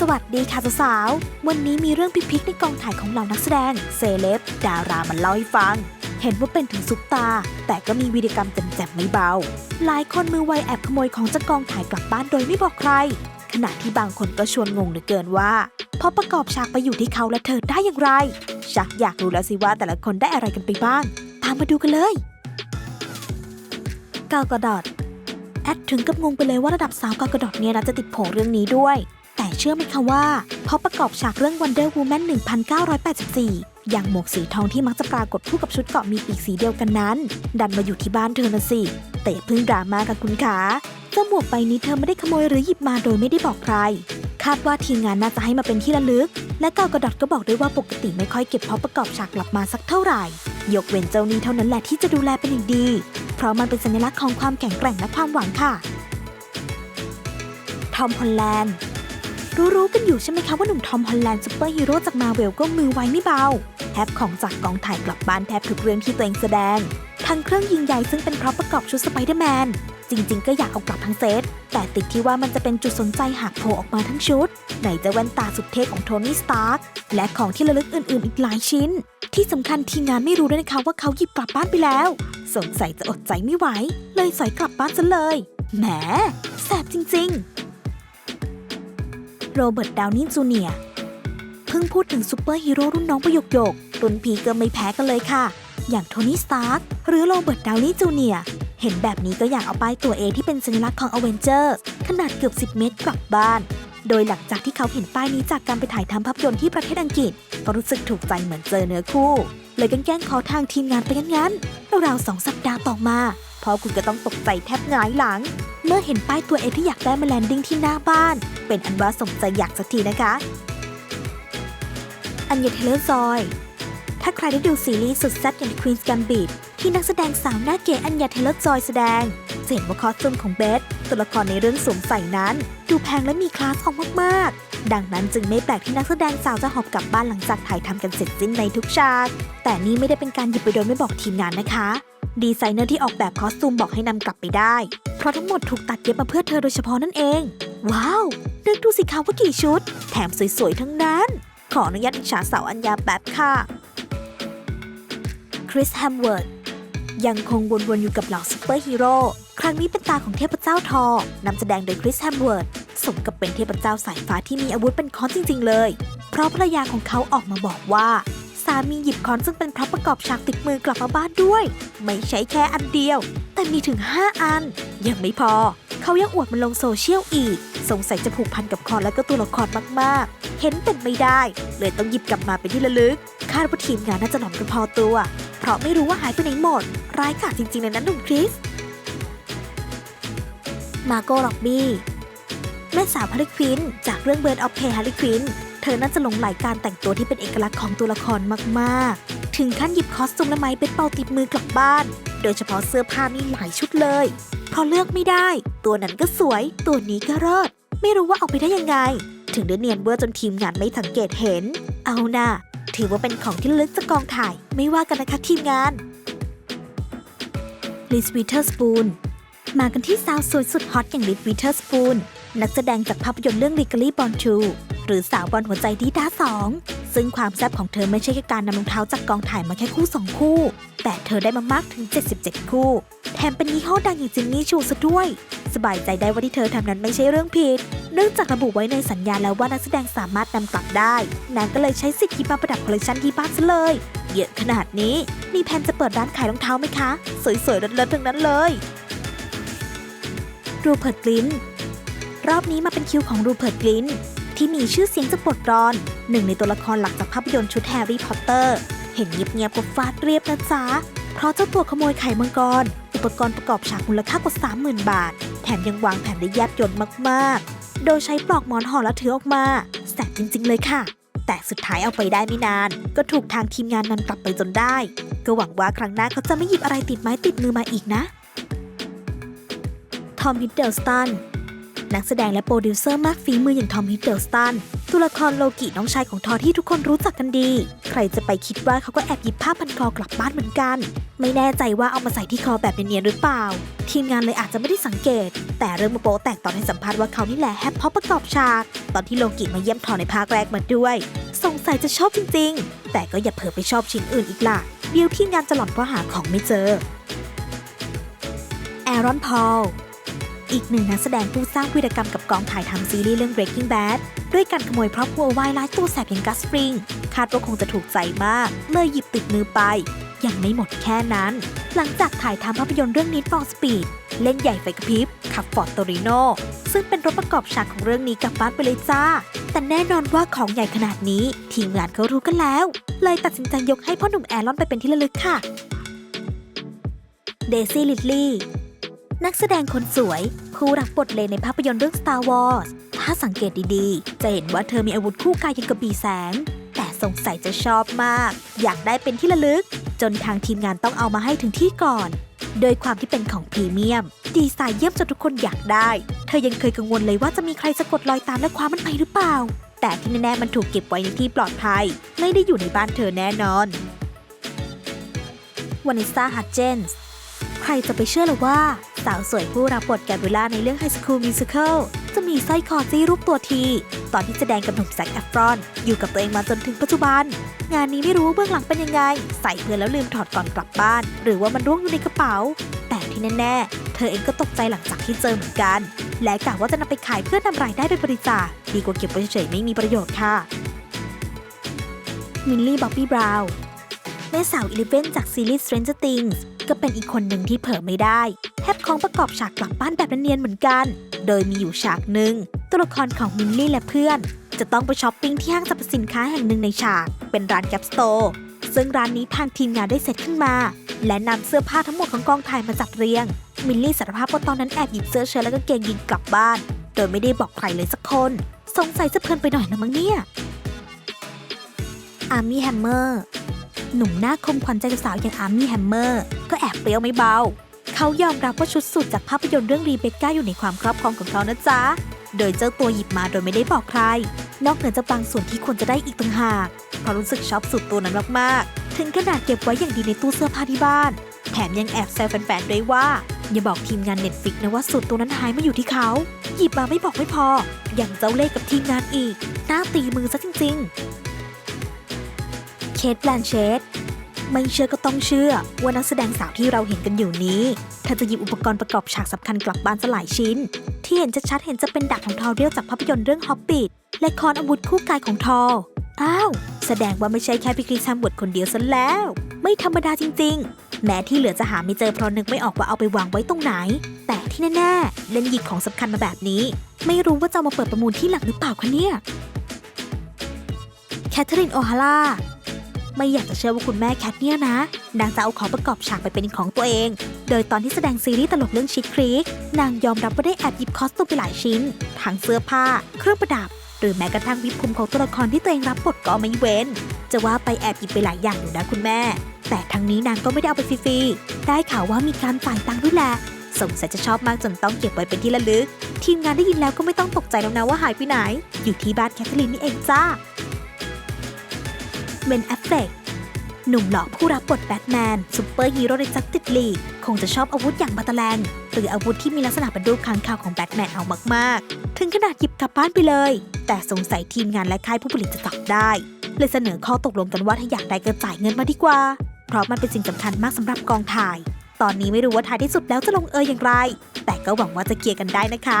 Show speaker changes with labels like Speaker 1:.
Speaker 1: สวัสดีค่ะสาวๆ วันนี้มีเรื่องพิกๆในกองถ่ายของเหล่านักแสดง เซเลบดารามันเล่าให้ฟัง เห็นว่าเป็นถึงซุปตา แต่ก็มีวีรกรรมแจ่มๆไม่เบา หลายคนมือไวแอบขโมยของจากกองถ่ายกลับบ้านโดยไม่บอกใคร ขณะที่บางคนก็ชวนงงเหลือเกินว่าพอประกอบฉากไปอยู่ที่เขาและเธอได้อย่างไรชักอยากรู้แล้วสิว่าแต่ละคนได้อะไรกันไปบ้าง ตามมาดูกันเลยกาวกระดอดแอดถึงกับงงไปเลยว่าระดับสาวกากระดอดเนี่ยนะจะติดโผเรื่องนี้ด้วย ชื่อไหมคะว่าพอประกอบฉากเรื่อง Wonder Woman 1984 อย่างหมวกสีทองที่มักจะปรากฏคู่กับชุดเกาะมีปีกสีเดียวกันนั้น ดันมาอยู่ที่บ้านเธอนะสิ แต่อย่าเพิ่งดราม่ากับคุณขาเจ้าหมวกใบนี้เธอไม่ได้ขโมยหรือหยิบมาโดยไม่ได้บอกใคร คาดว่าทีมงานน่าจะให้มาเป็นที่ระลึก และกาวกระดอดก็บอกด้วยว่าปกติไม่ค่อยเก็บเพราะประกอบฉากกลับมาสักเท่าไหร่ ยกเว้นเจ้านี้เท่านั้นแหละที่จะดูแลเป็นอย่างดี เพราะมันเป็นสัญลักษณ์ของความแข็งแกร่งและความหวังค่ะทอมฮอลแลนด์ รู้ๆกันอยู่ใช่ไหมคะว่าหนุ่มทอมฮอลแลนด์ซูเปอร์ฮีโร่จากมาเวลก็มือไวไม่เบาแฮปของจากกองถ่ายกลับบ้านแทบทุกเรื่องที่ตัวเองแสดง ทั้งเครื่องยิงใหญ่ซึ่งเป็นพร็อพประกอบชุดสไปเดอร์แมน จริงๆ ก็อยากเอากลับทั้งเซต แต่ติดที่ว่ามันจะเป็นจุดสนใจหากโผล่ออกมาทั้งชุด ไหนจะแว่นตาสุดเท่ของโทนี่สตาร์กและของที่ระลึกอื่นๆ อีกหลายชิ้น ที่สำคัญทีมงานไม่รู้ด้วยนะคะว่าเขาหยิบกลับบ้านไปแล้ว สงสัยจะอดใจไม่ไหว เลยสอยกลับบ้านซะเลย แหมแสบจริง ๆ โรเบิร์ตดาวนี่จูเนียเพิ่งพูดถึงซูเปอร์ฮีโร่รุ่นน้องประโยคโยกรุ่นพีก็ไม่แพ้กันเลยค่ะ อย่างโทนี่สตาร์กหรือโรเบิร์ตดาวนี่จูเนียเห็นแบบนี้ก็อยากเอาป้ายตัว A ที่เป็นสัญลักษณ์ของอเวนเจอร์ขนาดเกือบ 10 เมตรกลับบ้าน โดยหลังจากที่เขาเห็นป้ายนี้จากการไปถ่ายทำภาพยนตร์ที่ประเทศอังกฤษ ก็รู้สึกถูกใจเหมือนเจอเนื้อคู่ เลยกันแกล้งขอทางทีมงานไปงั้นๆราวๆสองสัปดาห์ต่อมาพอคุณก็ต้องตกใจแทบหงายหลัง เมื่อเห็นป้ายตัวเอที่อยากได้มาแลนดิ้งที่หน้าบ้าน เป็นอันว่าสมใจอยากสักทีนะคะ อัญญาเทเลอร์จอย ถ้าใครได้ดูซีรีส์สุดแซ่บอย่าง The Queen's Gambit ที่นักแสดงสาวหน้าเก๋อัญญาเทเลอร์จอยแสดงจะเห็นว่าคอสตูมของเบสตัวละครในเรื่องสวมใส่นั้น ดูแพงและมีคลาสออกมากๆ ดังนั้นจึงไม่แปลกที่นักแสดงสาวจะหอบกลับบ้านหลังจากถ่ายทำกันเสร็จสิ้นในทุกฉาก แต่นี่ไม่ได้เป็นการหยิบไปโดยไม่บอกทีมงานนะคะ ดีไซเนอร์ที่ออกแบบคอสตูมบอกให้นำกลับไปได้ เพราะทั้งหมดถูกตัดเย็บมาเพื่อเธอโดยเฉพาะนั่นเอง ว้าวนึกดูสิคะว่ากี่ชุด แถมสวยๆทั้งนั้น ขออนุญาตอิจฉาสาวอัญญาแป๊บค่ะ คริสแฮมเวิร์ดยังคงวนๆอยู่กับเหล่าซูเปอร์ฮีโร่ครั้งนี้เป็นตาของเทพเจ้าทอนำแสดงโดยคริสแฮมเวิร์ดสมกับเป็นเทพเจ้าสายฟ้าที่มีอาวุธเป็นค้อนจริง ๆ เลย เพราะภรรยาของเขาออกมาบอกว่า สามีหยิบค้อนซึ่งเป็นพร็อพประกอบฉากติดมือกลับมาบ้านด้วย ไม่ใช่แค่อันเดียว แต่มีถึง 5 อัน ยังไม่พอ เขายังอวดมันลงโซเชียลอีก สงสัยจะผูกพันกับคอนและก็ตัวละครมากๆ เห็นเป็นไม่ได้ เลยต้องหยิบกลับมาเป็นที่ระลึก คาดว่าทีมงานน่าจะหลอนกันพอตัว เพราะไม่รู้ว่าหายไปไหนหมด ร้ายกาจจริงๆเลยนะหนุ่มคริส มาโกล็อบบี้แม่สาวฮาริควินจากเรื่องเบิร์ดออฟเพย์ฮาริควิน ธอน่าจะหลงไหลการแต่งตัวที่เป็นเอกลักษณ์ของตัวละครมากๆ ถึงขั้นหยิบคอสตูมและไม้เป็นเป่าติดมือกลับบ้าน โดยเฉพาะเสื้อผ้านี่หลายชุดเลย เพราะเลือกไม่ได้ ตัวนั้นก็สวย ตัวนี้ก็รอด ไม่รู้ว่าเอาไปได้ยังไง ถึงได้เนียนเวอร์จนทีมงานไม่สังเกตเห็น เอาน่ะถือว่าเป็นของที่ลึกจากกองถ่าย ไม่ว่ากันนะคะทีมงานลิสวิเทอร์สปูนมากันที่สาวสวยสุดฮอตอย่างลิสวิเทอร์สปูน นักแสดงจากภาพยนตร์เรื่อง Legally Born True หรือสาวบอลหัวใจดีด้าสองซึ่งความแซ่บของเธอไม่ใช่แค่การนำรองเท้าจากกองถ่ายมาแค่คู่ 2 คู่ แต่เธอได้มามากถึง 77 คู่ แถมเป็นยี่ห้อดังอย่างจินนี่ชูซะด้วย สบายใจได้ว่าที่เธอทำนั้นไม่ใช่เรื่องผิด เนื่องจากระบุไว้ในสัญญาแล้วว่านักแสดงสามารถนำกลับได้ นางก็เลยใช้สิทธิ์หยิบมาประดับคอลเลคชันที่บ้านซะเลย เยอะขนาดนี้ มีแผนจะเปิดร้านขายรองเท้าไหมคะ สวยๆเลิศๆทั้งนั้นเลยรูเพิร์ตลิน รอบนี้มาเป็นคิวของรูเพิร์ตกลินที่มีชื่อเสียงจากบทรอนหนึ่งในตัวละครหลักจากภาพยนตร์ชุดแฮร์รี่พอตเตอร์ เห็นเงียบๆก็ฟาดเรียบนะจ๊ะ เพราะเจ้าตัวขโมยไข่มังกร อุปกรณ์ประกอบฉากมูลค่ากว่า 30,000 บาท แถมยังวางแผนได้แยบยลมากๆ โดยใช้ปลอกหมอนห่อแล้วถือออกมาแสบจริง ๆ เลยค่ะ แต่สุดท้ายเอาไปได้ไม่นาน ก็ถูกทางทีมงานนำกลับไปจนได้ ก็หวังว่าครั้งหน้าเขาจะไม่หยิบอะไรติดไม้ติดมือมาอีกนะทอมฮิดเดิลสตัน นักแสดงและโปรดิวเซอร์มากฝีมืออย่างทอมฮิดเดิลสตันตัวละครโลกิน้องชายของทอที่ทุกคนรู้จักกันดี ใครจะไปคิดว่าเขาก็แอบหยิบผ้าพันคอกลับบ้านเหมือนกัน ไม่แน่ใจว่าเอามาใส่ที่คอแบบเนียนๆหรือเปล่า ทีมงานเลยอาจจะไม่ได้สังเกต แต่เริ่มมาโปแตกตอนให้สัมภาษณ์ว่าเขานี่แหละแฮปพอประกอบฉาก ตอนที่โลกิมาเยี่ยมทอในภาคแรกมาด้วย สงสัยจะชอบจริงๆ แต่ก็อย่าเผลอไปชอบชิ้นอื่นอีกล่ะเดี๋ยวทีมงานจะหล่อนเพราะหาของไม่เจอแอรอนพอล อีกหนึ่งนักแสดงผู้สร้างวีรกรรมกับกองถ่ายทำซีรีส์เรื่อง Breaking Bad ด้วยการขโมยพร็อพวัววายร้ายตัวแสบอย่างกัสฟริง คาดว่าคงจะถูกใจมากเลยหยิบติดมือไป ยังไม่หมดแค่นั้น หลังจากถ่ายทำภาพยนตร์เรื่อง Need for Speed เล่นใหญ่ไฟกระพริบขับฟอร์ดโตริโนซึ่งเป็นรถประกอบฉากของเรื่องนี้กลับบ้านไปเลยจ้า แต่แน่นอนว่าของใหญ่ขนาดนี้ ทีมงานเขารู้กันแล้ว เลยตัดสินใจยกให้พ่อหนุ่มแอรอนไปเป็นที่ระลึกค่ะเดซี่ลิลลี่ นักแสดงคนสวย ผู้รับบทเลนในภาพยนตร์เรื่อง Star Wars ถ้าสังเกตดีๆ จะเห็นว่าเธอมีอาวุธคู่กายยังกระบี่แสง แต่สงสัยจะชอบมาก อยากได้เป็นที่ระลึก จนทางทีมงานต้องเอามาให้ถึงที่ก่อน โดยความที่เป็นของพรีเมียม ดีไซน์เยี่ยมจนทุกคนอยากได้ เธอยังเคยกังวลเลยว่าจะมีใครสะกดรอยตามและคว้ามันไปหรือเปล่า แต่ที่แน่ๆมันถูกเก็บไว้ในที่ปลอดภัย ไม่ได้อยู่ในบ้านเธอแน่นอนวานิสซาฮัตเจนส์ใครจะไปเชื่อหรือว่า สาวสวยผู้รับบทแกบริล่าในเรื่อง High School Musical จะมีสร้อยคอจี้รูปตัวที ตอนที่แสดงกับหนุ่มแซคแอฟรอน อยู่กับตัวเองมาจนถึงปัจจุบัน งานนี้ไม่รู้เบื้องหลังเป็นยังไง ใส่เพื่อนแล้วลืมถอดก่อนกลับบ้าน หรือว่ามันร่วงอยู่ในกระเป๋า แต่ที่แน่ๆ เธอเองก็ตกใจหลังจากที่เจอเหมือนกัน และกะว่าจะนำไปขายเพื่อนำรายได้ไปบริจาคดีกว่าเก็บไว้เฉยๆไม่มีประโยชน์ค่ะมินลี่บ๊อบบี้บราวน์แม่สาวอีเลเวนจากซีรีส์ Stranger Things ก็เป็นอีกคนหนึ่งที่เผลอไม่ได้แทบของประกอบฉากกลับบ้านแบบเนียนๆเหมือนกัน โดยมีอยู่ฉากหนึ่งตัวละครของมินลี่และเพื่อน จะต้องไปช้อปปิ้งที่ห้างสรรพสินค้าแห่งหนึ่งในฉาก เป็นร้านแก p สโตร์ซึ่งร้านนี้ทางทีมงานได้เซตขึ้นมา และนำเสื้อผ้าทั้งหมดของกองถ่ายมาจัดเรียง มินลี่สารภาพว่าตอนนั้นแอบหยิบเสื้อเชิ้ตและกางเกงยีนกลับบ้าน โดยไม่ได้บอกใครเลยสักคน สงสัยจะเพลินไปหน่อยนะมั้งเนี่ยอาร์มี่แฮมเมอร์ หนุ่มหน้าคมขวัญใจสาวอย่างอาร์มี่แฮมเมอร์ก็แอบเปรี้ยวไม่เบา เขายอมรับว่าชุดสูทจากภาพยนตร์เรื่องรีเบคก้าอยู่ในความครอบครองของเขานะจ๊ะ โดยเจ้าตัวหยิบมาโดยไม่ได้บอกใคร นอกเหนือจากบางส่วนที่ควรจะได้อีกต่างหากเพราะรู้สึกชอบสูทตัวนั้นมากๆ ถึงขนาดเก็บไว้อย่างดีในตู้เสื้อผ้าที่บ้าน แถมยังแอบแซวแฟนๆด้วยว่าอย่าบอกทีมงานเน็ตฟิกนะว่าสูตรตัวนั้นหายมาอยู่ที่เขา หยิบมาไม่บอกไม่พอ อย่างเจ้าเล่ห์กับทีมงานอีก หน้าตีมือซะจริง ๆ เคทแบลนเชตไม่เชื่อก็ต้องเชื่อว่านักแสดงสาวที่เราเห็นกันอยู่นี้เธอจะหยิบอุปกรณ์ประกอบฉากสำคัญกลับบ้านสลายชิ้น ที่เห็นชัดๆเห็นจะเป็นดาบของทอเรียลจากภาพยนตร์เรื่องฮอบบิทและคอนอาวุธคู่กายของทออ้าว แสดงว่าไม่ใช่แค่พี่คริสแฮมเวิร์ดคนเดียวซะแล้ว ไม่ธรรมดาจริง ๆ แม้ที่เหลือจะหาไม่เจอเพราะนึกไม่ออกว่าเอาไปวางไว้ตรงไหน แต่ที่แน่ๆเล่นหยิบของสำคัญมาแบบนี้ ไม่รู้ว่าจะมาเปิดประมูลที่หลังหรือเปล่าคะเนี่ยแคทเธอรีนโอฮาร่า ไม่อยากจะเชื่อว่าคุณแม่แคทเนี่ยนะนางจะเอาของประกอบฉากไปเป็นของตัวเอง โดยตอนที่แสดงซีรีส์ตลกเรื่องชิคครีกนางยอมรับว่าได้แอบหยิบคอสตูมไปหลายชิ้นทั้งเสื้อผ้า เครื่องประดับ หรือแม้กระทั่งวิปผมของตัวละครที่ตัวเองรับบทก็ไม่เว้น จะว่าไปแอบหยิบไปหลายอย่างอยู่นะคุณแม่ แต่ทั้งนี้นางก็ไม่ได้เอาไปฟรีๆได้ข่าวว่ามีการจ่ายตังค์ด้วยแหละสงสัยจะชอบมากจนต้องเก็บไว้เป็นที่ระลึก ทีมงานได้ยินแล้วก็ไม่ต้องตกใจแล้วนะว่าหายไปไหน อยู่ที่บ้านแคทเธอรีนนี่เองจ้า เมนแอฟเฟกหนุ่มหล่อผู้รับบทแบทแมนซูเปอร์ฮีโร่ในจัสติสลีกคงจะชอบอาวุธอย่างบาตแลง หรืออาวุธที่มีลักษณะเป็นรูปค้างคาวของแบทแมนเอามากๆ ถึงขนาดหยิบกลับบ้านไปเลย แต่สงสัยทีมงานและค่ายผู้ผลิตจะจับได้ เลยเสนอข้อตกลงกันว่าถ้าอยากได้ก็จ่ายเงินมาดีกว่า เพราะมันเป็นสิ่งสำคัญมากสำหรับกองถ่าย ตอนนี้ไม่รู้ว่าท้ายที่สุดแล้วจะลงเอยอย่างไร แต่ก็หวังว่าจะเคลียร์กันได้นะคะ